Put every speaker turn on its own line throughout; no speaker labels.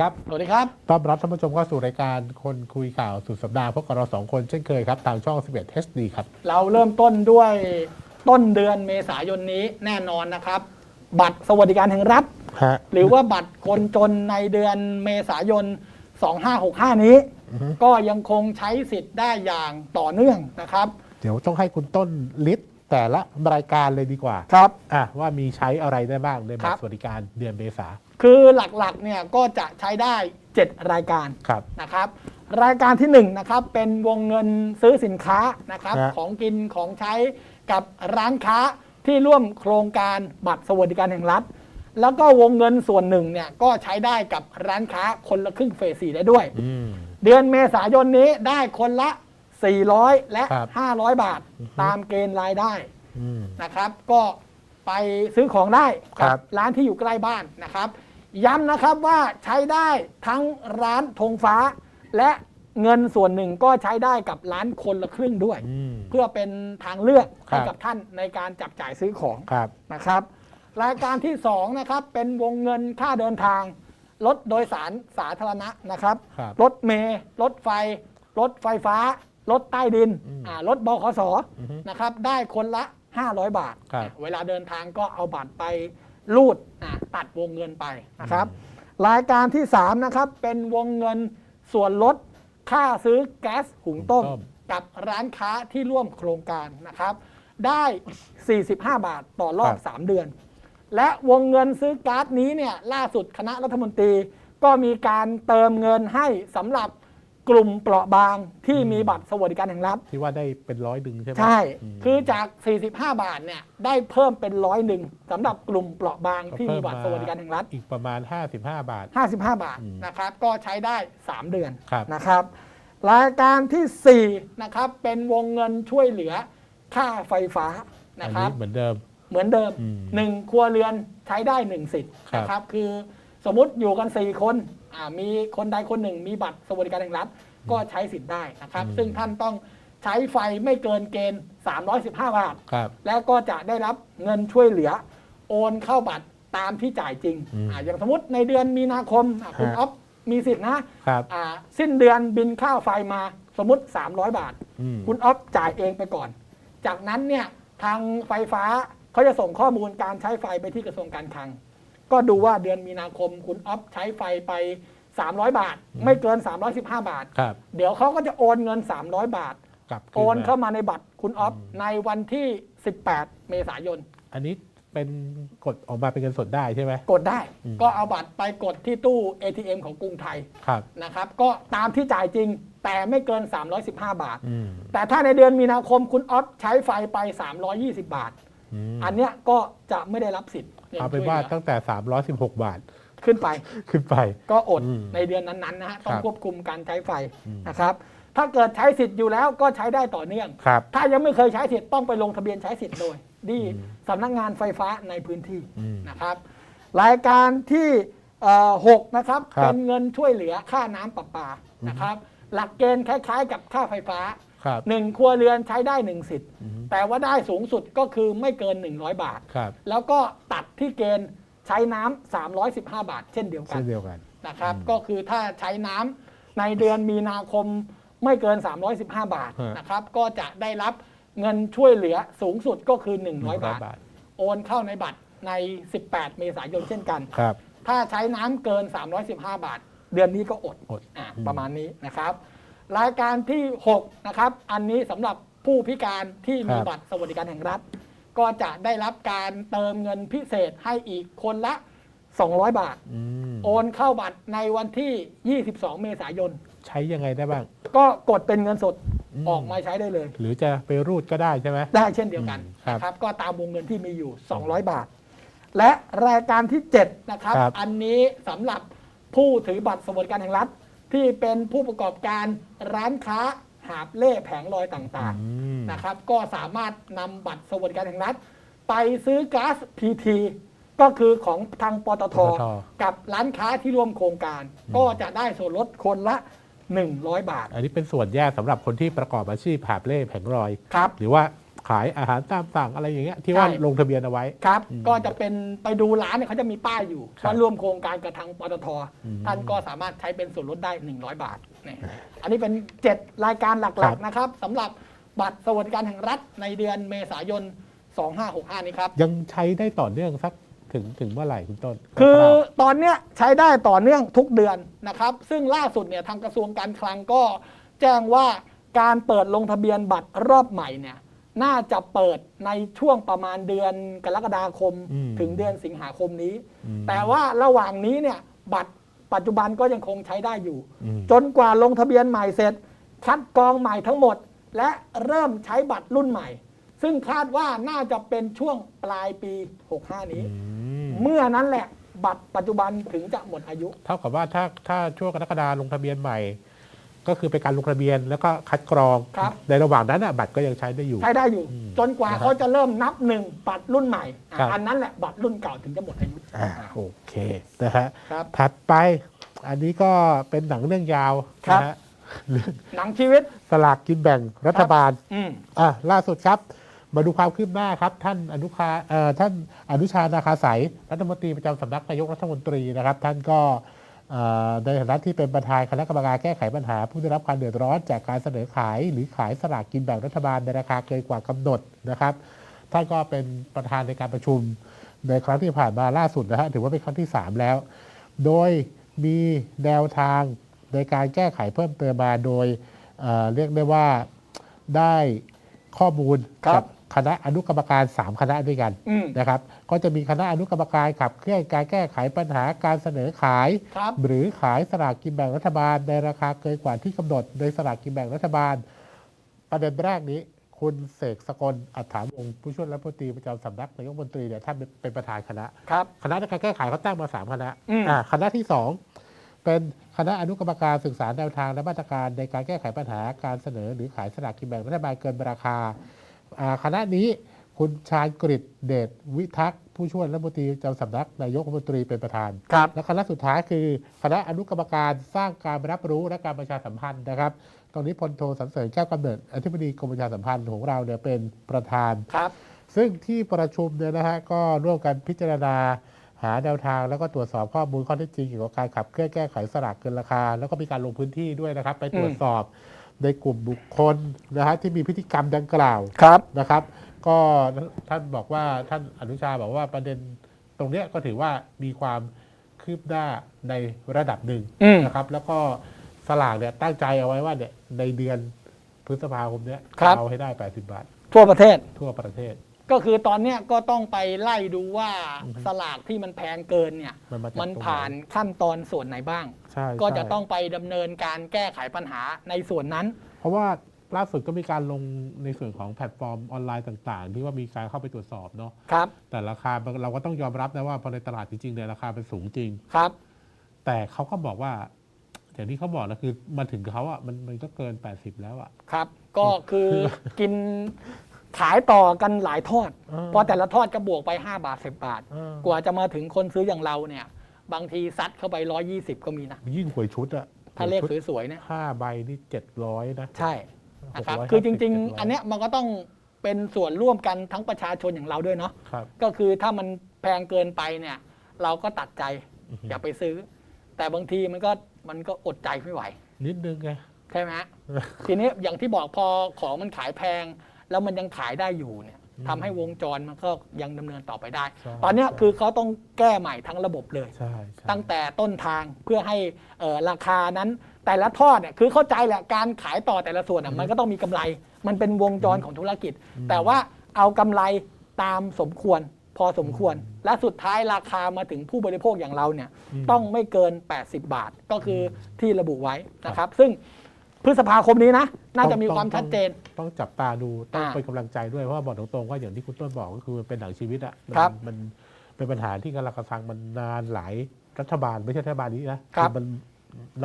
วัสดีครับ
สวัสดีครับ
ต้อนรับท่านผู้ชมเข้าสู่รายการคนคุยข่าวสุดสัปดาห์พบกับเราสองคนเช่นเคยครับ ทางช่อง 11 HD ครับ
เราเริ่มต้นด้วยต้นเดือนเมษายนนี้แน่นอนนะครับ บัตรสวัสดิการแห่งรัฐ
ฮะ
หรือว่าบัตรคนจนในเดือนเมษายน 2565 นี้
อือฮึ
ก็ยังคงใช้สิทธิ์ได้อย่างต่อเนื่องนะครับ
เดี๋ยวต้องให้คุณต้นลิสต์แต่ละรายการเลยดีกว่า
ครับ
อะว่ามีใช้อะไรได้บ้างในบั
ค
ต
รั
ร
บ
สวัสดิการเดือนเมษา
คือหลักๆเนี่ยก็จะใช้ได้ 7 รายการ
ครับ
นะครับ รายการที่ 1 นะครับ เป็นวงเงินซื้อสินค้านะครับ
ฮะ
ของกินของใช้กับร้านค้าที่ร่วมโครงการบัตรสวัสดิการแห่งรัฐ แล้วก็วงเงินส่วนหนึ่งเนี่ยก็ใช้ได้กับร้านค้าคนละครึ่งเฟสสี่ได้ด้วย
อืม
เดือนเมษายนนี้ได้คนละ 400 และ
ครับ
500 บาทตามเกณฑ์รายได้
อืม
นะครับก็ไปซื้อของได้
ครั
กับร้านที่อยู่ใกล้บ้านนะครับ ย้ำนะครับว่าใช้ได้ทั้งร้านธงฟ้า และเงินส่วนหนึ่งก็ใช้ได้กับร้านคนละครึ่งด้วย
อืม
เพื่อเป็นทางเลือก
ครั
ให้
บ
กับท่านในการจับจ่ายซื้อของ
ครับ
นะครับ รายการที่ 2 นะครับเป็นวงเงินค่าเดินทาง รถโดยสารสาธารณะนะครับ
ครับ
รถเมล์รถไฟ รถไฟฟ้า รถใต้ดิน
อืม
อ่ารถบขส
อือฮึ
นะครับ ได้คนละ 500 บาท
ครับ
อะเวลาเดินทางก็เอาบัตรไปรูดอะ ตัดวงเงินไปนะครับ รายการที่ 3 นะครับ เป็นวงเงินส่วนลดค่าซื้อแก๊สหุงต้ม
หุงต้ม
กับร้านค้าที่ร่วมโครงการนะครับ ได้ 45 บาทต่อรอบ3เดือน และวงเงินซื้อก๊าซนี้เนี่ยล่าสุดคณะรัฐมนตรีก็มีการเติมเงินให้สำหรับ กลุ่มเปราะบางที่มีบัตรสวัสดิการแห่งรัฐ
ที่ว่าได้เป็นร้อยดึงใช่ไหม
ใช่
ม
คือจาก 45 บาทเนี่ยได้เพิ่มเป็นร้อยหนึ่งสำหรับกลุ่มเปราะบางที่มีบัตรสวัสดิการแห่งรัฐ
อีกประมาณ 55 บาท
55 บาท
อืม
นะครับ ก็ใช้ได้ 3 เดือน
ครับ
นะครับรายการทีสี่4 นะครับ เป็นวงเงินช่วยเหลือค่าไฟฟ้า
อั
นะ
น
ครั
นี้
บ
เหมือนเดิม
เหมือนเดิม
อืม
หนึ่งครัวเรือนใช้ได้ 1 สิทธิ์
ครับ
นะครับ คือสมมติอยู่กัน 4 คนอ่า มีคนใดคนหนึ่งมีบัตรสวัสดิการแห่งรัฐก็ใช้สิทธิ์ได้นะครับ ซึ่งท่านต้องใช้ไฟไม่เกินเกณฑ์ 315 บาท
ครับ
แล้วก็จะได้รับเงินช่วยเหลือ โอนเข้าบัตรตามที่จ่ายจริง
อืม
อ่าอย่างสมมติในเดือนมีนาคมอะคุณ
ฮะ
อ๊อฟมีสิทธินะครับ อ่าสิ้นเดือนบินค่าไฟมาสมมติ 300 บาท
อืม
คุณอ๊อฟจ่ายเองไปก่อน จากนั้นเนี่ยทางไฟฟ้าเขาจะส่งข้อมูลการใช้ไฟไปที่กระทรวงการคลัง ก็ดูว่าเดือนมีนาคมคุณอ๊อฟใช้ไฟไป 300 บาท ไม่เกิน 315 บาท
ครับ
เดี๋ยวเขาก็จะโอนเงิน 300 บาท
กลับคื
โอน
มา
เข้ามาในบัตรคุณอ๊อฟในวันที่ 18 เมษายน
อันนี้เป็นกดออกมาเป็นเงินสดได้ใช่ไหม
กดได้
อืม
ก็เอาบัตรไปกดที่ตู้ ATM ของกรุงไทย
ครับ
นะครับ ก็ตามที่จ่ายจริงแต่ไม่เกิน 315 บาท
อืม
แต่ถ้าในเดือนมีนาคมคุณอ๊อฟใช้ไฟไป 320 บาท
อืม
อันเนี้ยก็จะไม่ได้รับสิทธิ์งิ
เอาเป็นว่า
ช่ยหลื
ตั้งแต่ 316 บาท
ขึ้นไป
ขึ้นไป
ก็อด
อืม
ในเดือนนั้นๆนะฮะต้อง
ครับ
ควบคุมการใช้ไฟ
อืม
นะครับ ถ้าเกิดใช้สิทธิ์อยู่แล้วก็ใช้ได้ต่อเนื่อง
ครับ
ถ้ายังไม่เคยใช้สิทธิ์ต้องไปลงทะเบียนใช้สิทธิ์โดยที่
อืม
สำนักงานไฟฟ้าในพื้นที่
อืม
นะครับ รายการที่เอ่อหกนะครับ
ครับ
เป็นเงินช่วยเหลือค่าน้ำประปานะครับ หลักเกณฑ์คล้าย ๆ กับค่าไฟฟ้า
ครับ
หนึ่งครัวเรือนใช้ได้หนึ่งสิทธิ์
อืม
แต่ว่าได้สูงสุดก็คือไม่เกิน 100 บาท
ครับ
แล้วก็ตัดที่เกณฑ์ใช้น้ำ315 บาท เช่นเดียวกั
เช่
น
นเดียวกัน
นะครับ
อืม
ก็คือถ้าใช้น้ำในเดือนมีนาคมไม่เกิน 315 บาท
ฮะ
นะครับ ก็จะได้รับเงินช่วยเหลือสูงสุดก็คือ 100 บาท
บาท
โอนเข้าในบัตรใน 18 เมษายนเช่นกัน
ครับ
ถ้าใช้น้ำเกิน 315 บาท เดือนนี้ก็อด
อด
อะ
อืม
ประมาณนี้นะครับ รายการที่ 6 นะครับ อันนี้สำหรับผู้พิการที่มีบัตรสวัสดิการแห่งรัฐ ก็จะได้รับการเติมเงินพิเศษให้อีกคนละ 200 บาท
อืม
โอนเข้าบัตรในวันที่ 22 เมษายน
ใช้ยังไงได้บ้าง
ก็กดเป็นเงินสด
อืม
ออกมาใช้ได้เลย
หรือจะไปรูดก็ได้ใช่ไหม
ได้เช่นเดียวกัน
อืมครับ
นะครับ ก็ตามวงเงินที่มีอยู่ 200 บาท และรายการที่ 7 นะครับ
ครับ
อันนี้สำหรับผู้ถือบัตรสวัสดิการแห่งรัฐ ที่เป็นผู้ประกอบการร้านค้าหาบเล่แผงลอยต่าง
อืม
ๆนะครับ ก็สามารถนำบัตรสวัสดิการแห่งรัฐ ไปซื้อก๊าซพีทีก็คือของทางปตท
ปตท
กับร้านค้าที่ร่วมโครงการ ก็จะได้ส่วนลดคนละ 100 บาท
อันนี้เป็นส่วนแยกสำหรับคนที่ประกอบอาชีพหาบเล่แผงลอย
ครับ
หรือว่า ขายอาหารตามสั่งอะไรอย่างเงี้ยที่ว่า
ใช่
ลงทะเบียนเอาไว้
ครับ
อืม
ก็จะเป็นไปดูร้านเนี่ยเขาจะมีป้ายอยู่
ครับ
ว่าร่วมโครงการกับทางปตท
อืม
ท่านก็สามารถใช้เป็นส่วนลดได้ 100 บาทนี่อันนี้เป็น 7 รายการห
ครั
ลัก
บ
ๆนะครับสำหรับบัตรสวัสดิการแห่งรัฐในเดือนเมษายน 2565 นี้ครับ
ยังใช้ได้ต่อเนื่องสักถึงถึงเมื่อไหร่คุณต้น
คือ
รับ
ตอนเนี้ยใช้ได้ต่อเนื่องทุกเดือนนะครับ ซึ่งล่าสุดเนี่ยทางกระทรวงการคลังก็แจ้งว่าการเปิดลงทะเบียนบัตรรอบใหม่เนี่ย น่าจะเปิดในช่วงประมาณเดือนกรกฎาคม
อืม
ถึงเดือนสิงหาคมนี้
อืม
แต่ว่าระหว่างนี้เนี่ยบัตรปัจจุบันก็ยังคงใช้ได้อยู่
อืม
จนกว่าลงทะเบียนใหม่เสร็จ คัดกรองใหม่ทั้งหมด และเริ่มใช้บัตรรุ่นใหม่ ซึ่งคาดว่าน่าจะเป็นช่วงปลายปี 65 นี้
อืม
เมื่อนั้นแหละบัตรปัจจุบันถึงจะหมดอายุ
เท่ากับว่าถ้าถ้าช่วงกรกฎาลงทะเบียนใหม่ ก็คือเป็นการลงทะเบียนแล้วก็คัดกรอง
ครับ
ในระหว่างนั้นน่ะบัตรก็ยังใช้ได้อยู่
ใช้ได้อยู่
อืม
จนกว่า
นะครับ
เขาจะเริ่มนับหนึ่งบัตรรุ่นใหม่อะ
ครับ
อันนั้นแหละบัตรรุ่นเก่าถึงจะหมดอายุ
อ่าโอเคนะฮะ
ครับ
ถัดไปอันนี้ก็เป็นหนังเรื่องยาว
ครับ
นะฮะเรื่อง
หนังชีวิต
สลากกินแบ่งรัฐบาล
อืม
อะล่าสุดครับ มาดูความคืบหน้าครับ ท่านอนุคาเอ่อท่านอนุชานาคาสายรัฐมนตรีประจำสำนักนายกรัฐมนตรีนะครับ ท่านก็เอ่อ ในฐานะที่เป็นประธานคณะกรรมการแก้ไขปัญหา ผู้ได้รับความเดือดร้อนจากการเสนอขาย หรือขายสลากกินแบ่งรัฐบาลในราคาเกินกว่ากำหนดนะครับท่านก็เป็นประธานในการประชุมในครั้งที่ผ่านมาล่าสุดนะฮะถือว่าเป็นครั้งที่ 3 แล้ว โดยมีแนวทางในการแก้ไขเพิ่มเติมมาโดยเเรียกได้ว่าได้ข้อมูล
ครั
บ คณะอนุกรรมการ 3 คณะด้วยกัน
อืม
นะครับ ก็จะมีคณะอนุกรรมการขับเคลื่อนการแก้ไขปัญหาการเสนอขาย
ครับ
หรือขายสลากกินแบ่งรัฐบาล ในราคาเกินกว่าที่กำหนดโดยสลากกินแบ่งรัฐบาล ประเด็นแรกนี้ คุณเสกสกลอัฏฐาวงศ์ผู้ช่วยรัฐมนตรีประจำสำนักนายกรัฐมนตรีเนี่ยท่านเป็นประธานคณะ
ครับ
คณะในการแก้ไขเขาตั้งมาสามคณะ
อืม
อ่าคณะที่สองเป็นคณะอนุกรรมการศึกษาแนวทางและมาตรการในการแก้ไขปัญหาการเสนอหรือขายสลากกินแบ่งรัฐบาลเกินราคาอ่า คณะนี้คุณชาญกฤษเดชวิทักษ์ผู้ช่วยรัฐมนตรีประจำสำนักนายกรัฐมนตรีเป็นประธาน
ครับ
และคณะสุดท้ายคือคณะอนุกรรมการสร้างการรับรู้และการประชาสัมพันธ์นะครับตรงนี้พลโทสันเสริญแก้วกำเนิดอธิบดีกรมประชาสัมพันธ์ของเราเนี่ยเป็นประธาน
ครับ
ซึ่งที่ประชุมเนี่ยนะฮะก็ร่วมกันพิจารณาหาแนวทางแล้วก็ตรวจสอบข้อมูลข้อเท็จจริงเกี่ยวกับการขับเคลื่อนแก้ไขสลากเกินราคา แล้วก็มีการลงพื้นที่ด้วยนะครับ ไปตรวจสอบ ในกลุ่มบุคคลนะฮะที่มีพฤติกรรมดังกล่าว
ครับ
นะครับ ก็ท่านบอกว่าท่านอนุชาบอกว่าประเด็นตรงเนี้ยก็ถือว่ามีความคืบหน้าในระดับหนึ่ง
อืม
นะครับ แล้วก็สลากเนี่ยตั้งใจเอาไว้ว่าเนี่ยในเดือนพฤษภาคมเนี้ย
ครับ
เอาให้ได้ 80 บาท
ทั่วประเทศ
ทั่วประเทศ
ก็คือตอนเนี้ยก็ต้องไปไล่ดูว่า
อือฮึ
สลากที่มันแพงเกินเนี่ย
มันมาจาก
มัน
ตรงไห
ผ่านขั้นตอนส่วนไหนบ้าง
ใช่
ก็จะ
ใช่
ต้องไปดำเนินการแก้ไขปัญหาในส่วนนั้น
เพราะว่าล่าสุดก็มีการลงในส่วนของแพลตฟอร์มออนไลน์ต่างๆ ที่ว่ามีการเข้าไปตรวจสอบเนาะ
ครับ
แต่ราคาเราก็ต้องยอมรับนะว่าพอในตลาดจริงๆเนี่ยราคาเป็นสูงจริง
ครับ
แต่เขาก็บอกว่าอย่างที่เขาบอกนะคือมาถึงเขาอะมันมันก็เกิน 80 แล้วอะ
ครับ ก็คือ กินขายต่อกันหลายทอด
เออ
พอแต่ละทอดก็บวกไป 5 บาท 10 บาท
เออ
กว่าจะมาถึงคนซื้ออย่างเราเนี่ย บางทีซัดเข้าไป 120 ก็มีนะ
ยิ่งหวยชุดอะ
ถ้าเลข
หวยชุด
สวยๆเนี่ย
ห้าใบนี่เจ็ดร้อยนะ
ใช่นะครับ
650
คือจริง
700
ๆอันเนี้ยมันก็ต้องเป็นส่วนร่วมกันทั้งประชาชนอย่างเราด้วยเนาะ
ครับ
ก็คือถ้ามันแพงเกินไปเนี่ย เราก็ตัดใจ
อือฮึ
อย่าไปซื้อ แต่บางทีมันก็มันก็อดใจไม่ไหว
นิดนึงไง
ใช่ไหมฮะทีนี้อย่างที่บอกพอของมันขายแพง แล้วมันยังขายได้อยู่เนี่ย
อืม
ทำให้วงจรมันก็ยังดำเนินต่อไปได้
ใช่
ตอนเนี้ย
ใช่
คือเขาต้องแก้ใหม่ทั้งระบบเลย
ใช่ใช่
ตั้งแต่ต้นทางเพื่อให้เอ่อราคานั้นแต่ละทอดเนี่ยคือเข้าใจแหละการขายต่อแต่ละส่วนอะมันก็ต้องมีกำไร มันเป็นวงจรของธุรกิจ แต่ว่าเอากำไรตามสมควรพอสมควร และสุดท้ายราคามาถึงผู้บริโภคอย่างเราเนี่ย
ม
ต้องไม่เกิน 80 บาทก็คือที่ระบุไว้นะครับ ซึ่ง พฤษภาคมนี้นะ น่าจะมีความชัดเจน
ต้องจับตาดูต้อง
อ่า
เป็นกำลังใจด้วย เพราะว่าบอกตรงๆว่าอย่างที่คุณต้นบอกก็คือมันเป็นหนังชีวิตอะมัน
ครับ
มันเป็นปัญหาที่กำลังกระซังมันนานหลายรัฐบาลไม่ใช่รัฐบาลนี้นะครับอมัน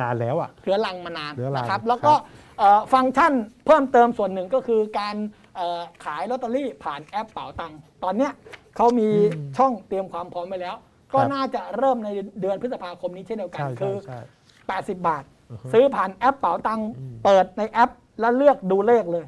นานแล้วอะ
เรื้อรังมานาน
เรื้อรัง
นะครับ แล้วก็เอ่อฟังก์ชันเพิ่มเติมส่วนหนึ่งก็คือการเอ่อขายลอตเตอรี่ผ่านแอปเป๋าตังค์ตอนเนี้ยเขามีช่องเตรียมความพร้อมไว้แล้ว ก็น่าจะเริ่มในเดือนพฤษภาคมนี้เช่นเดียวกัน
ใช่
คื
ใช่
อ
ใช่
80 บาท
อือฮึ
ซื้อผ่านแอปเป๋าตังค์
อืม
เปิดในแอป แล้วเลือกดูเลขเลย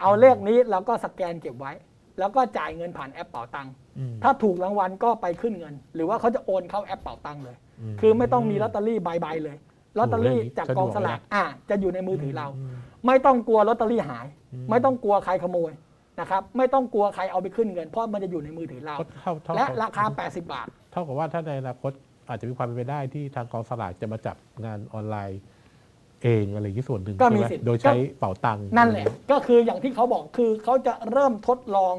เอาเลขนี้เราก็สแกนเก็บไว้ แล้วก็จ่ายเงินผ่านแอปเป๋าตังค์
อืม
ถ้าถูกรางวัลก็ไปขึ้นเงิน หรือว่าเขาจะโอนเข้าแอปเป๋าตังค์เลย
ม
คือไม่ต้องมีลอตเตอรี่ใบๆเลยลอตเตอรี่
โอ้โหเรื่องนี้
จากกองสลาก
สะดวกเลยนะ
อ่าจะอยู่ในมือถือเรา
อืม
ไม่ต้องกลัวลอตเตอรี่หาย
อืม
ไม่ต้องกลัวใครขโมยนะครับไม่ต้องกลัวใครเอาไปขึ้นเงิน เพราะมันจะอยู่ในมือถือเรา
เท่าเท่า
และ
กับ
ราคา 80 บาท
เท่ากับว่าถ้าในอนาคตอาจจะมีความเป็นไปได้ที่ทางกองสลากจะมาจับงานออนไลน์ เองอะไรอย่างนี้ส่วนหนึ่ง
ก็มี
ใช่ไห
สิทธิ์
โดยใช้เป๋าตังค์
นั่นแหละก็คืออย่างที่เขาบอกคือเขาจะเริ่มทดลอง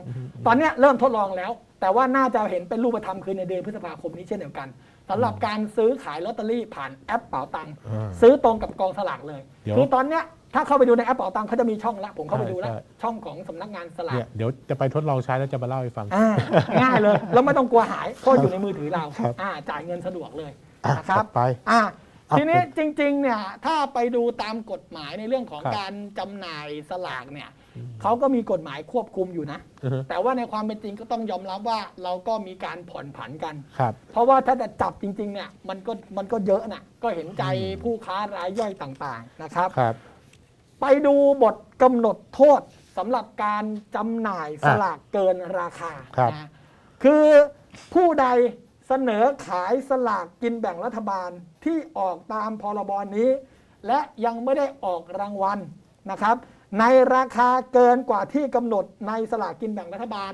ตอนเนี้ยเริ่มทดลองแล้ว แต่ว่าน่าจะเห็นเป็นรูปธรรมคือในเดือนพฤษภาคมนี้เช่นเดียวกันสำหรับการซื้อขายลอตเตอรี่ผ่านแอปเป๋าตังค์
อ่า
ซื้อตรงกับกองสลากเลย
เดี๋ยว
คือตอนเนี้ยถ้าเข้าไปดูในแอปเป๋าตังค์เขาจะมีช่องละผมเข้าไปดูแล้ว
ใช่
ช่องของสำนักงานสลา
เนี่
ก
ยเดี๋ยวจะไปทดลองใช้แล้วจะมาเล่าให้ฟัง
อ่าง่ายเลย แล้วไม่ต้องกลัวหายเพราะอยู่ในมือถือเรา
ครับ
อ่าจ่ายเงินสะดวกเลย
อะ
นะครับ
ถัดไป
อ่า
อะ
ทีนี้จริงๆเนี่ยถ้าไปดูตามกฎหมายในเรื่องของ
ครับ
การจำหน่ายสลากเนี่ยเขาก็มีกฎหมายควบคุมอยู่นะ
อือฮึ
แต่ว่าในความเป็นจริงก็ต้องยอมรับว่าเราก็มีการผ่อนผันกัน
ครับ
เพราะว่าถ้าจะจับจริงๆเนี่ยมันก็มันก็เยอะนะก็เห็นใจ
อืม
ผู้ค้ารายย่อยต่างๆนะครับ
ครับ
ไปดูบทกำหนดโทษสำหรับการจำหน่ายสลากเกินราคา
ครับ
นะคือผู้ใด เสนอขายสลากกินแบ่งรัฐบาลที่ออกตามพรบนี้ และยังไม่ได้ออกรางวัลนะครับ ในราคาเกินกว่าที่กำหนดในสลากกินแบ่งรัฐบาล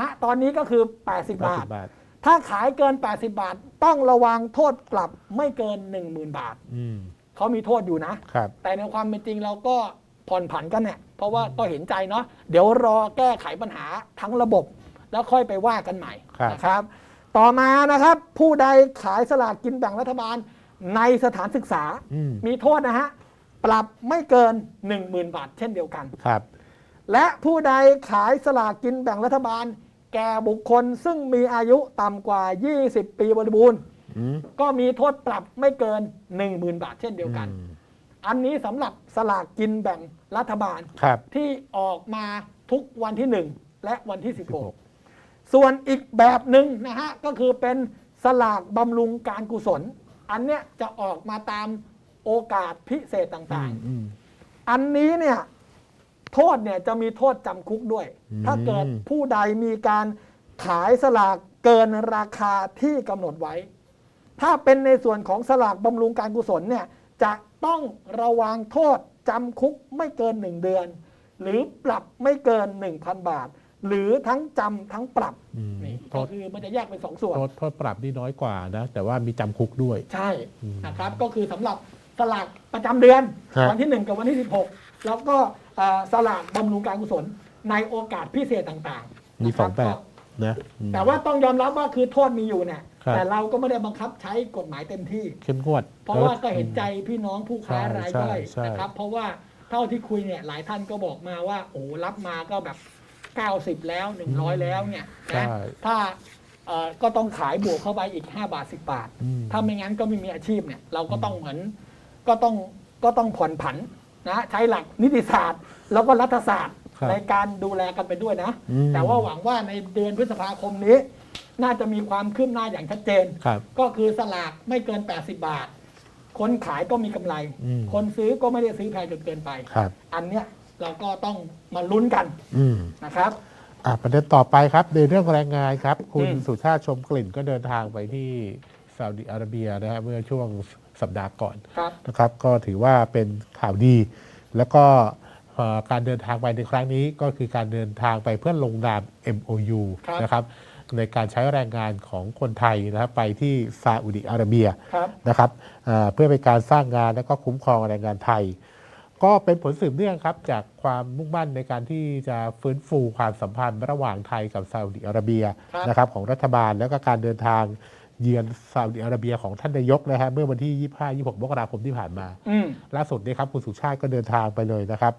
ณตอนนี้ก็คือ 80 บาท
บาท
ถ้าขายเกิน 80 บาท ต้องระวังโทษปรับไม่เกิน 10,000 บาท
อืม
เขามีโทษอยู่นะ
ครับ
แต่ในความเป็นจริงเราก็ผ่อนผันกันเนี่ยเพราะว่าก็เห็นใจเนาะเดี๋ยวรอแก้ไขปัญหาทั้งระบบ แล้วค่อยไปว่ากันใหม่
ครับ
นะครับ ต่อมานะครับผู้ใดขายสลากกินแบ่งรัฐบาลในสถานศึกษา
อืม
มีโทษนะฮะ ปรับไม่เกิน 10,000 บาทเช่นเดียวกัน
ครับ
และผู้ใดขายสลากกินแบ่งรัฐบาล แก่บุคคลซึ่งมีอายุต่ำกว่า 20 ปีบริบูรณ์
อืม
ก็มีโทษปรับไม่เกิน 10,000 บาทเช่นเดียวกัน
อืม
อันนี้สำหรับสลากกินแบ่งรัฐบาล
ครับ
ที่ออกมาทุกวันที่ 1 และวันที่
16
16 ส่วนอีกแบบหนึ่งนะฮะก็คือเป็นสลากบำรุงการกุศล อันเนี้ยจะออกมาตามโอกาสพิเศษต่าง
อืม
ๆ อันนี้เนี่ยโทษเนี่ยจะมีโทษจำคุกด้วย
อืม
ถ้าเกิดผู้ใดมีการขายสลากเกินราคาที่กำหนดไว้ ถ้าเป็นในส่วนของสลากบำรุงการกุศลเนี่ยจะต้องระวังโทษจำคุกไม่เกิน 1 เดือน หรือปรับไม่เกิน 1,000 บาท หรือทั้งจำทั้งปรับ
อืม
นี่
โท
ก็
ษ
คือมันจะแยกเป็นสองส่วน
โทษโทษปรับนี่น้อยกว่านะ แต่ว่ามีจำคุกด้วย
ใช่
อืม
นะครับก็คือสำหรับสลากประจำเดือน
ฮะ
วันที่ 1 กับวันที่ 16 แล้วก็เอ่อสลากบำรุงการกุศลในโอกาสพิเศษต่างๆ
มี
นะค
ส
รั
องแบบ
ก็
นะอืม
แต่ว่าต้องยอมรับว่าคือโทษมีอยู่เนี่ย
ครับ
แต่เราก็ไม่ได้บังคับใช้กฎหมายเต็มที่
เข้มงวด
เพราะว่าก็เห็นใจพี่น้องผู้ค้ารายย่อย
ใช่ใช่
นะครับเพราะว่าเท่าที่คุยเนี่ยหลายท่านก็บอกมาว่าโอ้รับมาก็แบบ 90แล้ว100แล้วเนี่ย
ใช่
นะถ้าเอ่อก็ต้องขายบวกเข้าไปอีก5บาท10บาท
อืม
ถ้าไม่งั้นก็ไม่มีอาชีพเนี่ย เราก็ต้องเหมือนก็ต้องก็ต้องผ่อนผันนะใช้หลักนิติศาสตร์ แล้วก็รัฐศาสตร์
ครับ
ในการดูแลกันไปด้วยนะ
อืม
แต่ว่าหวังว่าในเดือนพฤษภาคมนี้ น่าจะมีความคืบหน้าอย่างชัดเจน
ครับ
ก็คือสลากไม่เกิน 80 บาท คนขายก็มีกำไร
อืม
คนซื้อก็ไม่ได้ซื้อแพงจนเกินไป
ครับ
อันเนี้ย เราก็ต้องมาลุ้นกัน
อืม
นะครับ
อะประเด็นต่อไปครับในเรื่องแรงงานครับ คุณ
อืม
สุชาติชมกลิ่นก็เดินทางไปที่ซาอุดิอาระเบียนะฮะเมื่อช่วงสัปดาห์ก่อน
ครับ
นะครับก็ถือว่าเป็นข่าวดี แล้วก็เอ่อการเดินทางไปในครั้งนี้ก็คือการเดินทางไปเพื่อลงนาม MOU
ครับ
นะครับในการใช้แรงงานของคนไทยนะครับไปที่ซาอุดิอาระเบีย
ครับ
นะครับเอ่อเพื่อเป็นการสร้างงานและก็คุ้มครองแรงงานไทย ก็เป็นผลสืบเนื่องครับจากความมุ่งมั่นในการที่จะฟื้นฟูความสัมพันธ์ระหว่างไทยกับซาอุดิอาระเบีย
ครับ
นะครับของรัฐบาลแล้วก็การเดินทางเยือนซาอุดิอาระเบียของท่านนายกนะฮะเมื่อวันที่ 25-26มกราคมที่ผ่านมา
อืม
ล่าสุดนี้ครับคุณสุชาติก็เดินทางไปเลยนะครับ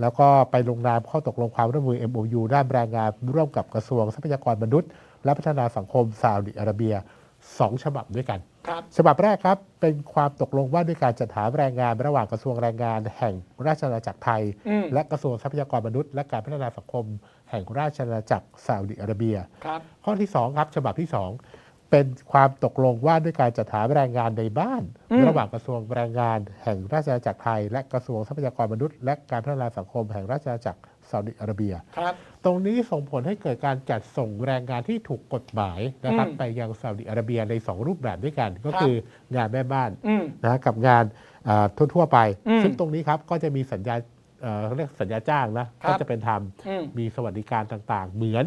แล้วก็ไปลงนามข้อตกลงความร่วมมือ MOU ด้านแรงงานร่วมกับกระทรวงทรัพยากรมนุษย์ และพัฒนาสังคมซาอุดิอาระเบีย 2 ฉบับด้วยกัน
ครับ
ฉบับแรกครับ เป็นความตกลงว่าด้วยการจัดหาแรงงานระหว่างกระทรวงแรงงานแห่งราชอาณาจักรไทย
อืม
และกระทรวงทรัพยากรมนุษย์และการพัฒนาสังคมแห่งราชอาณาจักรซาอุดิอาระเบีย
ครับ
ข้อที่2ครับฉบับที่2เป็นความตกลงว่าด้วยการจัดหาแรงงานในบ้าน
อืม
ระหว่างกระทรวงแรงงานแห่งราชอาณาจักรไทย และกระทรวงทรัพยากรมนุษย์ และการพัฒนาสังคม แห่งราชอาณาจักร ซาอุดิอาระเบีย
ครับ
ตรงนี้ส่งผลให้เกิดการจัดส่งแรงงานที่ถูกกฎหมายนะครับ
อืม
ไปยังซาอุดิอาระเบียใน 2 รูปแบบด้วยกัน ก็
ครับ
คืองานแม่บ้าน
อืม
นะกับงานอ่าทั่วๆไป
อืม
ซึ่งตรงนี้ครับก็จะมีสัญญาเอ่อเขาเรียกสัญญาจ้างนะครับ ก็จะเป็นธรรม
อืม
มีสวัสดิการต่างๆ เหมือน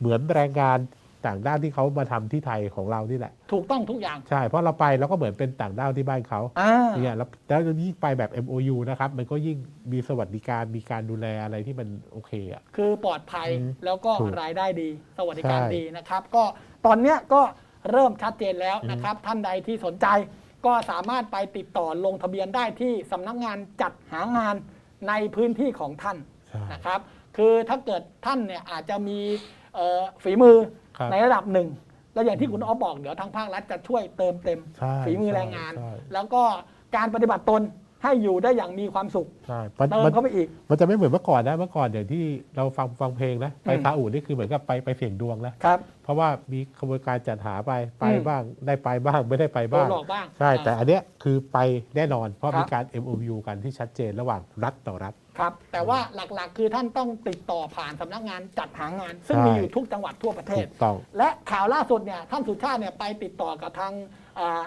เหมือนแรงงาน ต่างด้าวที่เขามาทำที่ไทยของเรานี่แหละ
ถูกต้องทุกอย่าง
ใช่ เพราะเราไปเราก็เหมือนเป็นต่างด้าวที่บ้านเขา
อ่า
เนี่ยแล้วแล้วยิ่งไปแบบ MOU นะครับ มันก็ยิ่งมีสวัสดิการมีการดูแลอะไรที่มันโอเคอะ
คือปลอดภัย
อืม
แล้วก็
ถูก
รายได้ดี สวัสดิการ
ใช่
ดีนะครับ ก็ตอนเนี้ยก็เริ่มชัดเจนแล้วนะครับ ท่านใดที่สนใจก็สามารถไปติดต่อลงทะเบียนได้ที่สำนักงานจัดหางานในพื้นที่ของท่าน
ใช่
นะครับ คือถ้าเกิดท่านเนี่ยอาจจะมีเอ่อฝีมือ
ครับ
ในระดับหนึ่ง แล้วอย่างที่คุณอ๊อฟบอกเดี๋ยวทางภาครัฐจะช่วยเติมเต็ม
ใช่
ฝีมือ
ใช่
แรงงาน
ใช่
แล้วก็การปฏิบัติตนให้อยู่ได้อย่างมีความสุข
ใช่มัน
เติม
มัน
เข้าไปอีก
มันจะไม่เหมือนเมื่อก่อนนะเมื่อก่อนอย่างที่เราฟังฟังเพลงนะไป
อืม
ซาอุนี่คือเหมือนกับไปไปเสี่ยงดวงแล้ว
ครับ
เพราะว่ามีขบวนการจัดหาไปไป
อืม
บ้างได้ไปบ้างไม่ได้ไป
โด
บ้านง
หลอกบ้าง
ใช่
อ่า
แต่อันเนี้ยคือไปแน่นอน เพราะ
ครับ
มีการ MOU กันที่ชัดเจนระหว่างรัฐต่อรัฐ
ครับ แต่ว่าหลักๆ คือท่านต้องติดต่อผ่านสำนักงานจัดหางาน ซึ่ง
ใช่
มีอยู่ทุกจังหวัดทั่วประเท
ถู
ศ
กต้อง
และข่าวล่าสุดเนี่ยท่านสุชาติเนี่ยไปติดต่อกับทางอ่า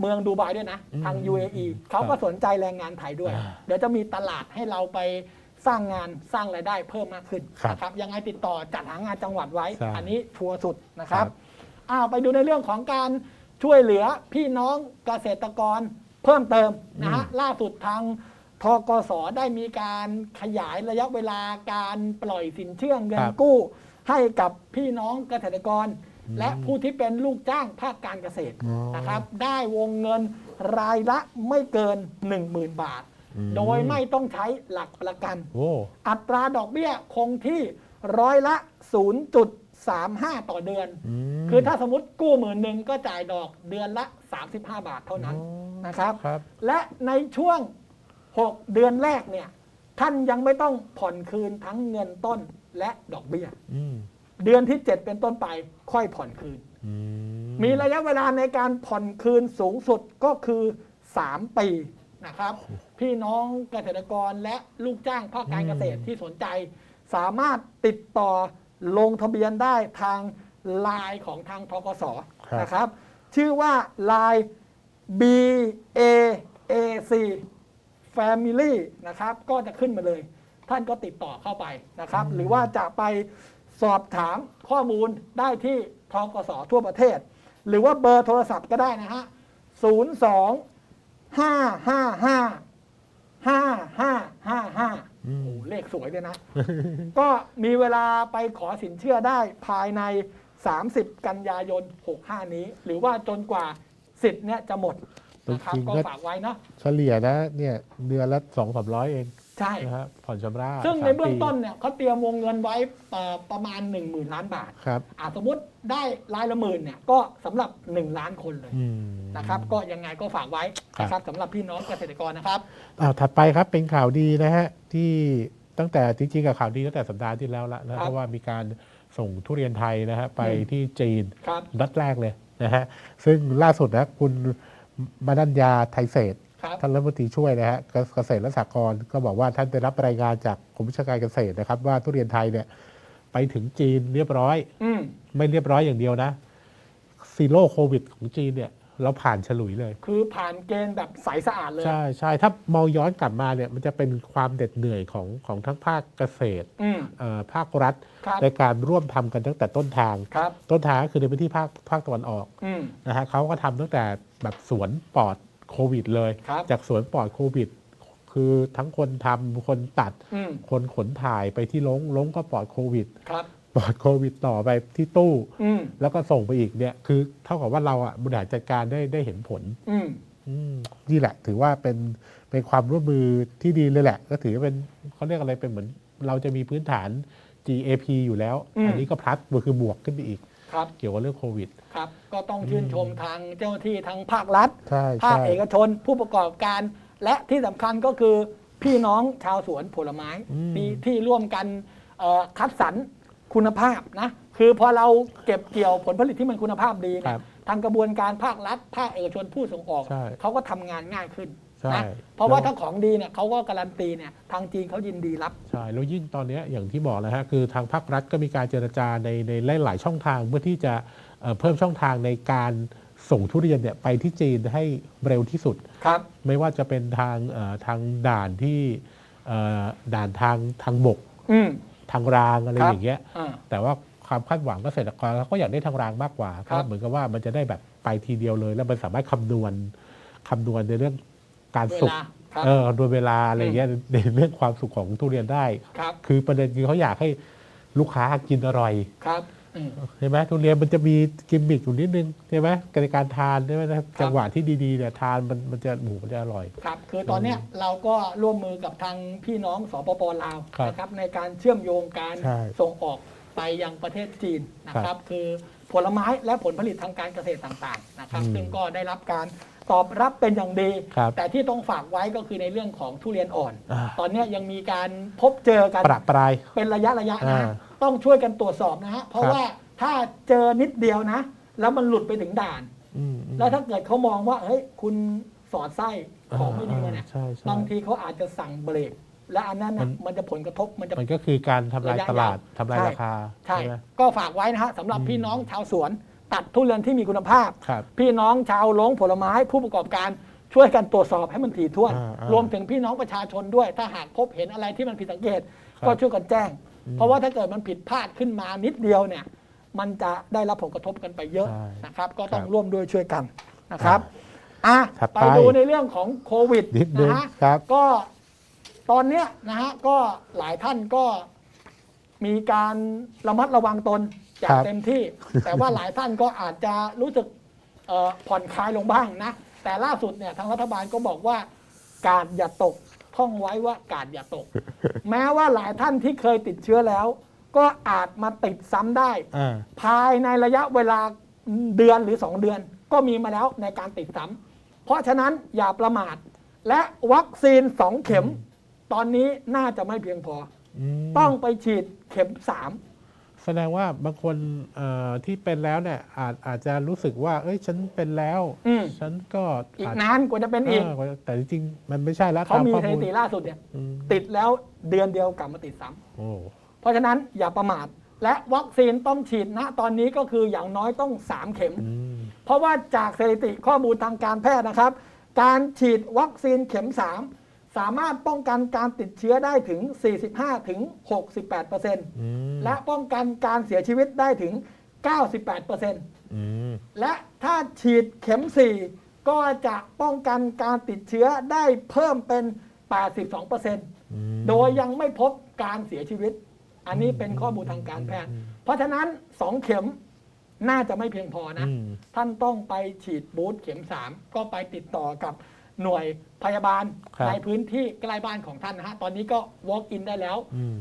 เมืองดูไบด้วยนะ
อืม
ทาง UAE เขาก็สนใจแรงงานไทยด้วย
อ่า
เดี๋ยวจะมีตลาดให้เราไปสร้างงานสร้างรายได้เพิ่มมากขึ้น
ครับ
นะครับยังไงติดต่อจัดหางานจังหวัดไว้
ใช่
อันนี้ชัวร์สุดนะครับ
ครับ
อ้าวไปดูในเรื่องของการช่วยเหลือพี่น้องเกษตรกรเพิ่มเติมนะฮะล่าสุดทาง ทกสได้มีการขยายระยะเวลาการปล่อยสินเชื่อเงิน
ครับ
กู้ ให้กับพี่น้องเกษตรกร และผู้ที่เป็นลูกจ้างภาคการเกษตร
อ๋อ
นะครับ ได้วงเงินรายละไม่เกิน 10,000 บาท
อืม
โดยไม่ต้องใช้หลักประกัน
โอ้
อัตราดอกเบี้ยคงที่ร้อยละ 0.35 ต่อเดือน
ม
คือถ้าสมมติกู้หมื่นหนึ่งก็จ่ายดอกเดือนละ 35 บาทเท่านั้น
อ๋อ
นะครับ
ครับ
และในช่วง 6 เดือนแรกเนี่ย ท่านยังไม่ต้องผ่อนคืนทั้งเงินต้นและดอกเบี้ย
อืม
เดือนที่ 7 เป็นต้นไปค่อยผ่อนคืน
อื
มีระยะเวลาในการผ่อนคืนสูงสุดก็คือ 3 ปีนะครับ พี่น้องเกษตรกรและลูกจ้างภาคการเกษตรที่สนใจ สามารถติดต่อลงทะเบียนได้ทางไลน์ของทางทกส
ครับ
นะครับ ชื่อว่า Line B A A C Family นะครับก็จะขึ้นมาเลย ท่านก็ติดต่อเข้าไปนะครับ หรือว่าจะไปสอบถามข้อมูลได้ที่ทกสทั่วประเทศ หรือว่าเบอร์โทรศัพท์ก็ได้นะฮะ 02 555 5555
อืม
โอ้เลขสวยเลยนะ ก็มีเวลาไปขอสินเชื่อได้ภายใน 30 กันยายน 65 นี้ หรือว่าจนกว่าสิทธิ์เนี่ยจะหมด นะครับ
จริงๆ
ก็
ก็
ฝากไว้เนาะ
เฉลี่ยนะเนี่ยเดือนละสองสามร้อยเอง
ใช่
นะฮะผ่อนชำระ
ซึ่งใน
สาม
เบื้อง
ปี
ต้นเนี่ยเขาเตรียมวงเงินไว้เอ่อประมาณ 1 0,000 ล้านบาท
ครับ
อาสมมติได้รายละหมื่นเนี่ยก็สำหรับ 1 ล้านคนเลย
อืม
นะครับ ก็ยังไงก็ฝากไว้
ครับ
นะครับสำหรับพี่น้องเกษตรกรนะครับ
อ่าถัดไปครับเป็นข่าวดีนะฮะที่ตั้งแต่จริงๆกับข่าวดีตั้งแต่สัปดาห์ที่แล้วละนะครับ เพราะว่ามีการส่งทุเรียนไทยนะฮะไป
อืม
ที่จีน
ครับ
รัดแรกเลยนะฮะซึ่งล่าสุดนะคุณ มานัญญาไทยเศรษฐ์
ครับ
ท่านรัฐมนตรีช่วยนะฮะเกเกษตรและสหกรณ์ก็บอกว่าท่านได้รับรายงานจากกรมวิชาการเกษตรนะครับ ว่าทุเรียนไทยเนี่ยไปถึงจีนเรียบร้อย
อืม
ไม่เรียบร้อยอย่างเดียวนะซีโร่โควิดของจีนเนี่ย เราผ่านฉลุยเลย
คือผ่านเกณฑ์แบบใสสะอาดเลย
ใช่ใช่ถ้ามองย้อนกลับมาเนี่ยมันจะเป็นความเด็ดเหนื่อยของของทั้งภาคเกษตร
อืม
เอ่อภาครัฐ
ครับ
ในการร่วมทำกันตั้งแต่ต้นทาง
ครับ
ต้นทางก็คือในพื้นที่ภาคภาคตะวันออก
อืม
นะฮะเขาก็ทำตั้งแต่แบบสวนปลอดโควิด เลย
ครับ
จากสวนปลอดโควิด คือทั้งคนทำคนตัด
อืม
คนขนถ่ายไปที่ลงลงก็ปลอดโควิด
ครับ
ปลอดโควิดต่อไปที่ตู้
อืม
แล้วก็ส่งไปอีกเนี่ยคือเท่ากับว่าเราอะบริหารจัดการได้ได้เห็นผล
อืม
อืมนี่แหละ ถือว่าเป็นเป็นความร่วมมือที่ดีเลยแหละ ก็ถือว่าเป็นเขาเรียกอะไรเป็นเหมือน เราจะมีพื้นฐาน GAP อยู่แล้ว
อืม
อันนี้ก็พลัสคือบวกขึ้นไปอีก
ครับ
เกี่ยวกับเรื่องโควิด
ครับ ก็ต้องชื่นชมทางเจ้าหน้าที่ทั้งภาครัฐ
ใช่
ภาค
ใช่
เอกชนผู้ประกอบการ และที่สำคัญก็คือพี่น้องชาวสวนผลไม้
อืม
ที่ที่ร่วมกันเอ่อคัดสรร คุณภาพนะคือพอเราเก็บเกี่ยวผลผลิตที่มันคุณภาพดี
ค
เนี่
รั
ย
บ
ทางกระบวนการภาครัฐภาคเอกชนผู้ส่งออก
ใช่
เขาก็ทำงานง่ายขึ้น
ใช่
นะเพราะว่า
แล้ว
ถ้าของดีเนี่ยเขาก็การันตีเนี่ยทางจีนเขายินดีรับ
ใช่แล้วยิ่งตอนเนี้ยอย่างที่บอกนะฮะคือทางภาครัฐก็มีการเจรจาในในหลาย ๆ ช่องทางเพื่อที่จะเอ่อเพิ่มช่องทางในการส่งทุเรียนเนี่ยไปที่จีนให้เร็วที่สุด
ครับ
ไม่ว่าจะเป็นทางเอ่อทางด่านที่เอ่อด่านทางทางบก
อืม
ทางรางอะไร
ครับ
อย่างเงี้ย
อ่า
แต่ว่าความคาดหวังเกษตรกรเขาก็อยากได้ทางรางมากกว่า
ครับ
ก็เหมือนกับว่ามันจะได้แบบไปทีเดียวเลย แล้วมันสามารถคำนวณคำนวณในเรื่องการ
เว
สุก
ลาครับ
เออโดยเวลาอะไรเงี้ยในเรื่องความสุกของทุเรียนได้
ครับ
คือประเด็นคือเขาอยากให้ลูกค้ากินอร่อย
ครับ อืม
ใช่ไหมทุเรียนมันจะมีกิมมิคอยู่นิดนึงใช่ไหมในการทานใช่ไหมนะครับ
ครับ
จังหวะที่ดีๆเนี่ยทานมันมันจะหมูมันจะอร่อย
ครับ คือตอนเนี้ยเราก็ร่วมมือกับทางพี่น้องสปปลาว
ครับ
นะครับในการเชื่อมโยงการ
ใช่
ส่งออกไปยังประเทศจีนนะค
ครั
รับ
บ
คือผลไม้และผลผลิตทางการเกษตรต่างๆนะครับ
อืม
ซึ่งก็ได้รับการตอบรับเป็นอย่างดี
ครับ
แต่ที่ต้องฝากไว้ก็คือในเรื่องของทุเรียนอ่อน
อ่า
ตอนเนี้ยยังมีการพบเจอกัน
ประปราย
เป็นระยะระยะนะฮะ
อ่า
ต้องช่วยกันตรวจสอบนะฮะเพราะ
ครับ
ว่าถ้าเจอนิดเดียวนะ แล้วมันหลุดไปถึงด่าน
อืมอืม
แล้วถ้าเกิดเขามองว่าเฮ้ยคุณสอดไส้ของไม่ดีมาเนี่ย
ใช่ใช่
บางทีเขาอาจจะสั่งเบรก และอันนั้น
มั
น่ะ
น
มันจะผลกระทบมันจะ
มันก็คือการทำลาย
ระยะ
ตลาด
ยาว
ทำลาย
ใช่
ราคา
ใช่
ไหม
ก็ฝากไว้นะฮะสำหรับ
อืม
พี่น้องชาวสวน ตัดทุเรียนที่มีคุณภาพ
ครับ
พี่น้องชาวลงผลไม้ผู้ประกอบการช่วยกันตรวจสอบให้มันถี่ถ้วน
อ่าอ่าร
วมถึงพี่น้องประชาชนด้วย ถ้าหากพบเห็นอะไรที่มันผิดสังเกต
ครับ
ก็ช่วยกันแจ้ง
อืม
เพราะว่าถ้าเกิดมันผิดพลาดขึ้นมานิดเดียวเนี่ยมันจะได้รับผลกระทบกันไปเยอะ
ใช่
นะครับ ก็ต้อง
ครับ
ร่วมด้วยช่วยกันนะครับอะ
ถัด
ไป
ไป
ดูในเรื่องของโควิด
นิดนึง
นะฮะ
ครับ
ก็ตอนเนี้ยนะฮะก็หลายท่านก็มีการระมัดระวังตนอย่า
ค
ง
รับ
เต็มที่ แต่ว่าหลายท่านก็อาจจะรู้สึกเอ่อผ่อนคลายลงบ้างนะ แต่ล่าสุดเนี่ยทางรัฐบาลก็บอกว่า การอย่าตก ท่องไว้ว่าการอย่าตก แม้ว่าหลายท่านที่เคยติดเชื้อแล้ว ก็อาจมาติดซ้ำได้
อ่า
ภายในระยะเวลาเดือนหรือ 2 เดือน ก็มีมาแล้วในการติดซ้ำเพราะฉะนั้นอย่าประมาท และวัคซีน 2 เข็ม ตอนนี้น่าจะไม่เพียงพอ
ม
ต้องไปฉีดเข็ม
แสดงว่าบางคนเอ่อที่เป็นแล้วเนี่ยอาจอาจจะรู้สึกว่า เอ้ยฉันเป็นแล้ว
อืม
ฉันก็
3อีก
อาจ
นานกว่าจะเป็นอีก
เออแต่จริงๆมันไม่ใช่แล้ว
เขา
ตาม
มี
ข้อ
ส
มู
ถิ
ล
ติล่าสุดเนี่ย
อืม
ติดแล้วเดือนเดียวกลับมาติดซ้ำ
โอ้
เพราะฉะนั้นอย่าประมาทและวัคซีนต้องฉีดณตอนนี้ก็คืออย่างน้อยต้อง 3 เข็ม
อืม
เพราะว่าจากสถิติข้อมูลทางการแพทย์นะครับ การฉีดวัคซีนเข็ม 3 สามารถป้องกันการติดเชื้อได้ถึง 45 ถึง 68%
อืม
และป้องกันการเสียชีวิตได้ถึง 98%
อืม
และถ้าฉีดเข็ม 4 ก็จะป้องกันการติดเชื้อได้เพิ่มเป็น 82%
อืม
โดยยังไม่พบการเสียชีวิต อันนี้เป็นข้อมูลทางการแพทย์ เพราะฉะนั้น 2 เข็มน่าจะไม่เพียงพอนะ
อืม
ท่านต้องไปฉีดบูสต์เข็ม 3 ก็ไปติดต่อกับ หน่วยพยาบาล
ครับ
ในพื้นที่ใกล้บ้านของท่านนะฮะตอนนี้ก็ walk in ได้แล้ว
อืม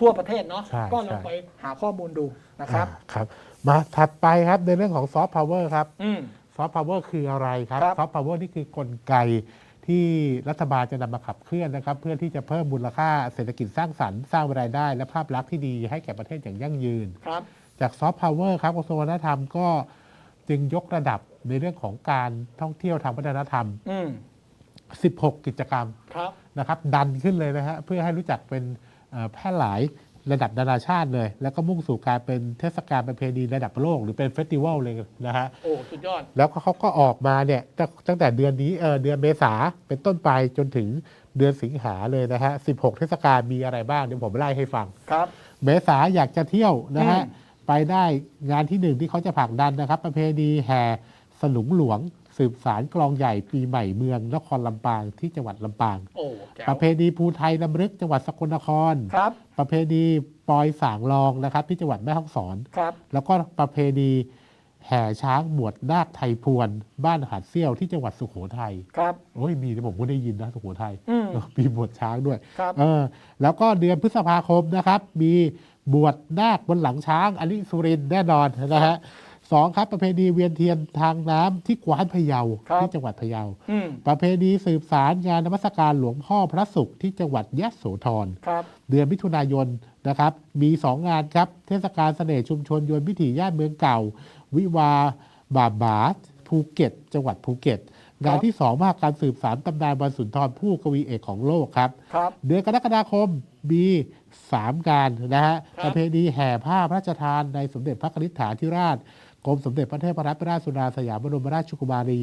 ทั่วประเทศเนาะ
ใช่
ก็ลอง
ใช่
ไปหาข้อมูลดูนะครับ
อ่าครับ มาถัดไปครับในเรื่องของซอฟต์พาวเวอร์ครับ
อืม
ซอฟต์พาวเวอร์คืออะไรครับ
ครับ
ซอฟต์พาวเวอร์นี่คือกลไกที่รัฐบาลจะนำมาขับเคลื่อนนะครับ เพื่อที่จะเพิ่มมูลค่าเศรษฐกิจสร้างสรรค์สร้างรายได้ และภาพลักษณ์ที่ดีให้แก่ประเทศอย่างยั่งยืน
ครับ
จากซอฟต์พาวเวอร์ครับกระทรวงวัฒนธรรมก็จึงยกระดับในเรื่องของการท่องเที่ยวทางวัฒนธรรม
อืม
16 กิจกรรม
ครับ
นะครับดันขึ้นเลยนะฮะเพื่อให้รู้จักเป็นเอ่อแพร่หลายระดับนานาชาติเลย แล้วก็มุ่งสู่การเป็นเทศกาลประเพณีระดับโลกหรือเป็นเฟสติวัลเลยนะฮะ
โอ้ สุดยอด
แล้วก็เขาก็ออกมาเนี่ยตั้งตั้งแต่เดือนนี้เออเดือนเมษาเป็นต้นไปจนถึงเดือนสิงหาเลยนะฮะ 16 เทศกาลมีอะไรบ้างเดี๋ยวผมไล่ให้ฟัง
ครับ
เมษาอยากจะเที่ยวนะฮะ
อืม
ไปได้งานที่หนึ่งที่เขาจะผลักดันนะครับ ประเพณีแห่สลุงหลวง สืบสารกลองใหญ่ปีใหม่เมืองนครลำปางที่จังหวัดลำปาง
โอ้แจ๋ว
ประเพณีภูไทยลำลึกจังหวัดสกลนคร
ครับ
ประเพณีปอยสางรองนะครับ ที่จังหวัดแม่ฮ่องสอน
ครับ
แล้วก็ประเพณีแห่ช้างบวชนาคไทยพวน บ้านหาดเซี่ยวที่จังหวัดสุโขทัย
ครับ
โอ้ยมีนะผมก็ได้ยินนะสุโขทัย
อืม
เออมีบวชช้างด้วย
ครับ
เออแล้วก็เดือนพฤษภาคมนะครับ มีบวชนาคบนหลังช้างอันนี้สุรินทร์แน่นอนนะฮะ สองครับประเพณีเวียนเทียนทางน้ำที่กวานพะเยา
ครับ
ที่จังหวัดพะเยา
อืม
ประเพณีสืบสารงานนมัสการหลวงพ่อพระศุกร์ที่จังหวัดยะโสธร
ครับ
เดือนมิถุนายนนะครับ มี 2 งานครับ เทศกาลเสน่ห์ชุมชนยวนวิถีย่านเมืองเก่า วิวาบาบาภูเก็ต จังหวัดภูเก็ต งานที่ 2 มหากรรมสืบสารตำนานวันสุนทรผู้กวีเอกของโลกครับ
ครับ
เดือนกรกฎาคมมีสามการนะฮะ
ครับ
ประเพณีแห่ผ้าพระราชทานในสมเด็จพระนิษฐาธิราช กรมสมเด็จพระเทพรัตนราชสุดาสยามบรมราชกุมารี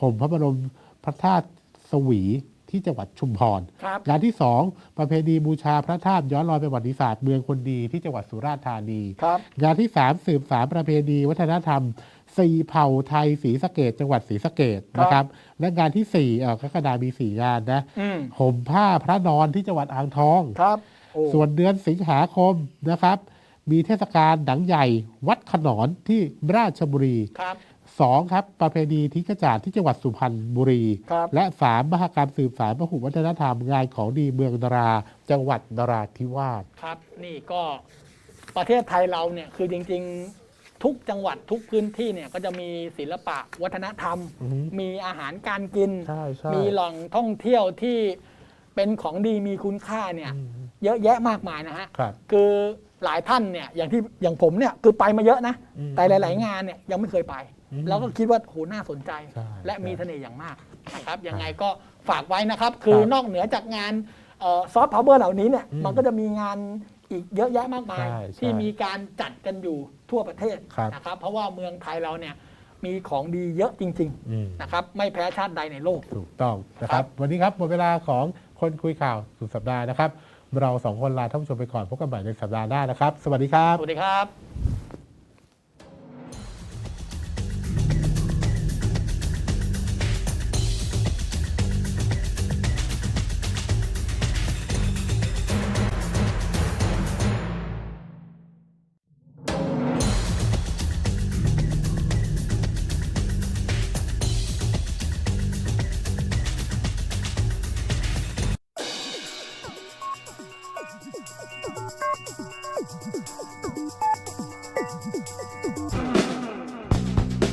ห่มพระบรมพระธาตุสวีที่จังหวัดชุมพร
ครับ
งานที่ 2 ประเพณีบูชาพระธาตุย้อนรอยประวัติศาสตร์เมืองคนดีที่จังหวัดสุราษฎร์ธานี
ครับ
งานที่ 3 สืบสารประเพณีวัฒนธรรมสี่เผ่าไทยศรีสะเกดจังหวัดศรีสะเกดนะครับ และงานที่4เอ่อกรกฎามี4งานนะ
อืม
ห่มผ้าพระนอนที่จังหวัดอ่างทอง
ครับโอ้
ส่วนเดือนสิงหาคมนะครับ มีเทศกาลหนังใหญ่วัดขนอนที่ราชบุรี
ครับ
2ครับ ประเพณีทิ้งกระจาดที่จังหวัดสุพรรณบุรี
ครับ
และ3มหกรรมสืบสารพหุวัฒนธรรมงานของดีเมืองนรา จังหวัดนราธิวาส
ครับ นี่ก็ประเทศไทยเราเนี่ยคือจริงๆทุกจังหวัดทุกพื้นที่เนี่ยก็จะมีศิลปะวัฒนธรรม
อือฮึ
มีอาหารการกิน
ใช่ใช่
มีแหล่งท่องเที่ยวที่เป็นของดีมีคุณค่าเนี่ย
อืม
เยอะแยะมากมายนะฮะ
ครับ
คือ หลายท่านเนี่ยอย่างที่อย่างผมเนี่ยคือไปมาเยอะนะ
อืม
แต่หลาย ๆ งานเนี่ยยังไม่เคยไป
อืม
แล้วก็คิดว่าโหน่าสนใจ
ใช่
และมี
ใช่
เสน่ห์อย่างมากนะครับยังไงก็ฝากไว้นะครับ คือ
ครับ
นอกเหนือจากงานซอฟต์พาวเวอร์เหล่านี้เนี่ย
อืม
มันก็จะมีงานอีกเยอะแยะมากมาย
ใช่ใช่
ที่มีการจัดกันอยู่ทั่วประเทศ
ครับ
นะครับ เพราะว่าเมืองไทยเราเนี่ยมีของดีเยอะจริง
อืม
ๆ นะครับ ไม่แพ้ชาติใดในโลก
ถูกต้องนะครับ วันนี้ครับหมดเวลาของคนคุยข่าวสุดสัปดาห์นะครับ เราสองคนลาท่านผู้ชมไปก่อนพบกันใหม่ในสัปดาห์หน้านะครับ สวัสดีครับ
สวัสดีครับ